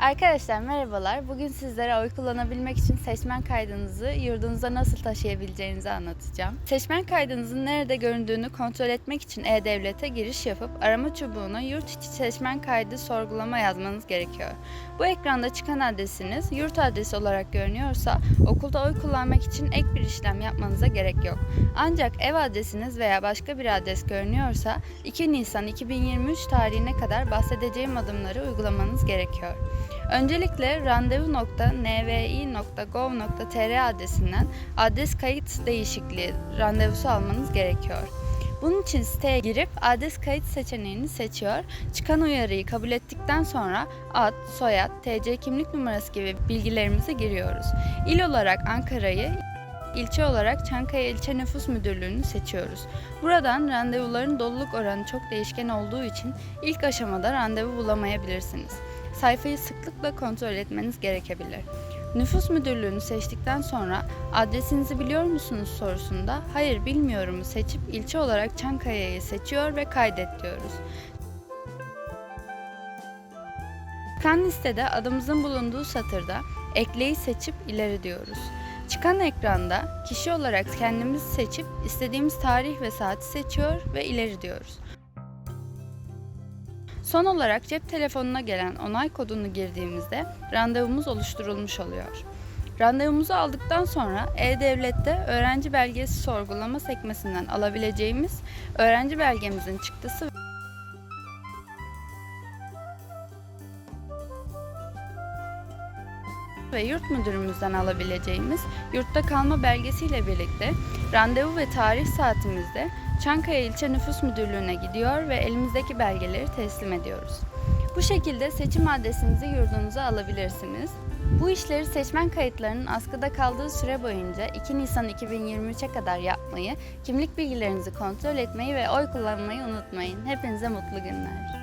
Arkadaşlar merhabalar. Bugün sizlere oy kullanabilmek için seçmen kaydınızı yurdunuza nasıl taşıyabileceğinizi anlatacağım. Seçmen kaydınızın nerede göründüğünü kontrol etmek için E-Devlet'e giriş yapıp arama çubuğuna yurt içi seçmen kaydı sorgulama yazmanız gerekiyor. Bu ekranda çıkan adresiniz yurt adresi olarak görünüyorsa okulda oy kullanmak için ek bir işlem yapmanıza gerek yok. Ancak ev adresiniz veya başka bir adres görünüyorsa 2 Nisan 2023 tarihine kadar bahsedeceğim adımları uygulamanız gerekiyor. Öncelikle randevu.nvi.gov.tr adresinden adres kayıt değişikliği randevusu almanız gerekiyor. Bunun için siteye girip adres kayıt seçeneğini seçiyor. Çıkan uyarıyı kabul ettikten sonra ad, soyad, TC kimlik numarası gibi bilgilerimizi giriyoruz. İl olarak Ankara'yı, ilçe olarak Çankaya İlçe Nüfus Müdürlüğü'nü seçiyoruz. Buradan randevuların doluluk oranı çok değişken olduğu için ilk aşamada randevu bulamayabilirsiniz. Sayfayı sıklıkla kontrol etmeniz gerekebilir. Nüfus müdürlüğünü seçtikten sonra adresinizi biliyor musunuz sorusunda hayır bilmiyorumu seçip ilçe olarak Çankaya'yı seçiyor ve kaydet diyoruz. Çıkan listede adımızın bulunduğu satırda ekleyi seçip ileri diyoruz. Çıkan ekranda kişi olarak kendimizi seçip istediğimiz tarih ve saati seçiyor ve ileri diyoruz. Son olarak cep telefonuna gelen onay kodunu girdiğimizde randevumuz oluşturulmuş oluyor. Randevumuzu aldıktan sonra E-Devlet'te öğrenci belgesi sorgulama sekmesinden alabileceğimiz öğrenci belgemizin çıktısı ve yurt müdürümüzden alabileceğimiz yurtta kalma belgesiyle birlikte randevu ve tarih saatimizde Çankaya İlçe Nüfus Müdürlüğü'ne gidiyor ve elimizdeki belgeleri teslim ediyoruz. Bu şekilde seçim adresinizi yurdunuza alabilirsiniz. Bu işleri seçmen kayıtlarının askıda kaldığı süre boyunca 2 Nisan 2023'e kadar yapmayı, kimlik bilgilerinizi kontrol etmeyi ve oy kullanmayı unutmayın. Hepinize mutlu günler.